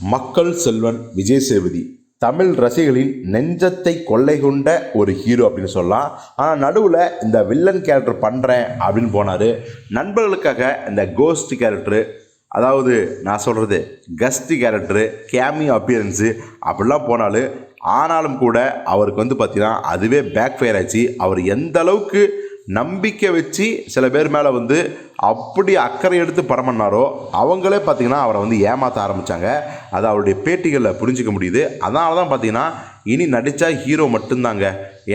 மக்கள் செல்வன் விஜய் சேதுபதி தமிழ் ரசிகளின் நெஞ்சத்தை கொள்ளை கொண்ட ஒரு ஹீரோ அப்படின்னு சொல்லலாம். ஆனால் நடுவில் இந்த வில்லன் கேரக்டர் பண்ணுறேன் அப்படின்னு போனார். நண்பர்களுக்காக இந்த கோஸ்ட் கேரக்டரு அதாவது நான் சொல்கிறது கஸ்ட் கேரக்டரு கேமியோ அப்பியரன்ஸு அப்படிலாம் போனாலும் ஆனாலும் கூட அவருக்கு வந்து பார்த்திங்கன்னா அதுவே பேக் ஃபயர் ஆச்சு. அவர் எந்த அளவுக்கு நம்பிக்கை வச்சு சில பேர் மேலே வந்து அப்படி அக்கறை எடுத்து படம் பண்ணாரோ அவங்களே பார்த்தீங்கன்னா அவரை வந்து ஏமாற்ற ஆரம்பித்தாங்க அது அவருடைய பேட்டிகளில் புரிஞ்சிக்க முடியுது. அதனால தான் பார்த்தீங்கன்னா இனி நடித்தா ஹீரோ மட்டும்தாங்க.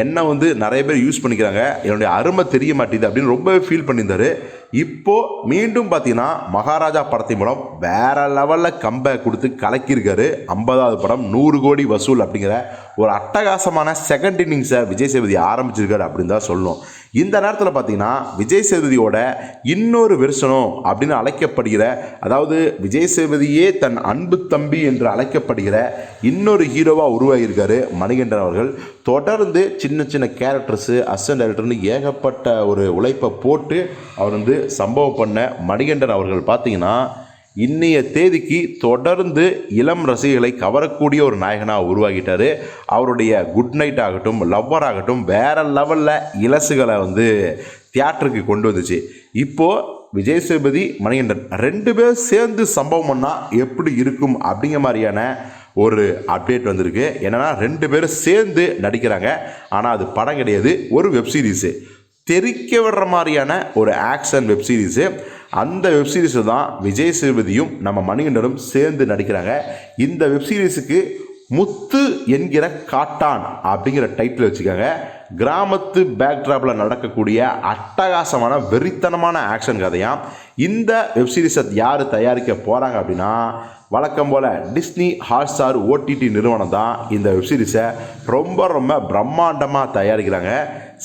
என்ன வந்து நிறைய பேர் யூஸ் பண்ணிக்கிறாங்க. என்னுடைய அருமை தெரிய மாட்டேது அப்படின்னு ரொம்பவே ஃபீல் பண்ணியிருந்தாரு. இப்போ மீண்டும் பார்த்தீங்கன்னா மகாராஜா படத்தின் மூலம் வேற லெவலில் கம்பை கொடுத்து கலக்கியிருக்காரு. ஐம்பதாவது படம் நூறு கோடி வசூல் அப்படிங்கிற ஒரு அட்டகாசமான செகண்ட் இன்னிங்ஸை விஜய் சேதுபதி ஆரம்பிச்சிருக்காரு அப்படின்னு தான் சொல்லணும். இந்த நேரத்தில் பார்த்தீங்கன்னா விஜய் சேதுபதியோட இன்னொரு வெர்ஷனும் அப்படின்னு அழைக்கப்படுகிற அதாவது விஜய் சேதுபதியே தன் அன்பு தம்பி என்று அழைக்கப்படுகிற இன்னொரு ஹீரோவாக உருவாகியிருக்காரு மணிகண்டன் அவர்கள். தொடர்ந்து சின்ன சின்ன கேரக்டர்ஸு அசன் டேரக்டர்னு ஏகப்பட்ட ஒரு உழைப்பை போட்டு அவர் வந்து சம்பவம் பண்ண மணிகண்டன் அவர்கள் பார்த்தீங்கன்னா இன்னைய தேதிக்கு தொடர்ந்து இளம் ரசிகர்களை கவரக்கூடிய ஒரு நாயகனாக உருவாகிட்டார். அவருடைய குட் நைட் ஆகட்டும் லவ்வர் ஆகட்டும் வேறு லெவலில் இலசுகளை வந்து தியேட்டருக்கு கொண்டு வந்துச்சு. இப்போது விஜய் சேதுபதி மணிகண்டன் ரெண்டு பேர் சேர்ந்து சம்பவம் பண்ணால் எப்படி இருக்கும் அப்படிங்கிற மாதிரியான ஒரு அப்டேட் வந்திருக்கு. என்னன்னா ரெண்டு பேரும் சேர்ந்து நடிக்கிறாங்க. ஆனால் அது படம் கிடையாது. ஒரு வெப்சீரிஸு தெறிக்க விடுற மாதிரியான ஒரு ஆக்ஷன் வெப் சீரிஸு அந்த வெப்சீரிஸை தான் விஜய் சேதுபதியும் நம்ம மணிகண்டனும் சேர்ந்து நடிக்கிறாங்க. இந்த வெப் சீரிஸுக்கு முத்து என்கிற காட்டான் அப்படிங்கிற டைட்டில் வச்சுக்கோங்க. கிராமத்து பேக்ட்ராப்பில் நடக்கக்கூடிய அட்டகாசமான வெறித்தனமான ஆக்ஷன் கதையாம். இந்த வெப்சீரிஸை யார் தயாரிக்க போகிறாங்க அப்படின்னா வழக்கம் போல் டிஸ்னி ஹாட்ஸ்டார் ஓடிடி நிறுவனம் தான் இந்த வெப்சீரிஸை ரொம்ப ரொம்ப பிரம்மாண்டமாக தயாரிக்கிறாங்க.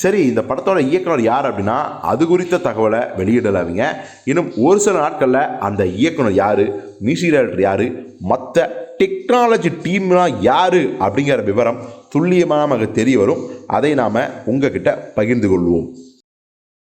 சரி இந்த படத்தோட இயக்குனர் யார் அப்படின்னா அது குறித்த தகவலை வெளியிடலாவீங்க. இன்னும் ஒரு சில நாட்களில் அந்த இயக்குனர் யார் மியூசிக் டைரக்டர் யார் மற்ற டெக்னாலஜி டீம்லாம் யார் அப்படிங்கிற விவரம் துல்லியமாக நமக்கு தெரிய வரும். அதை நாம் உங்ககிட்ட பகிர்ந்து கொள்வோம்.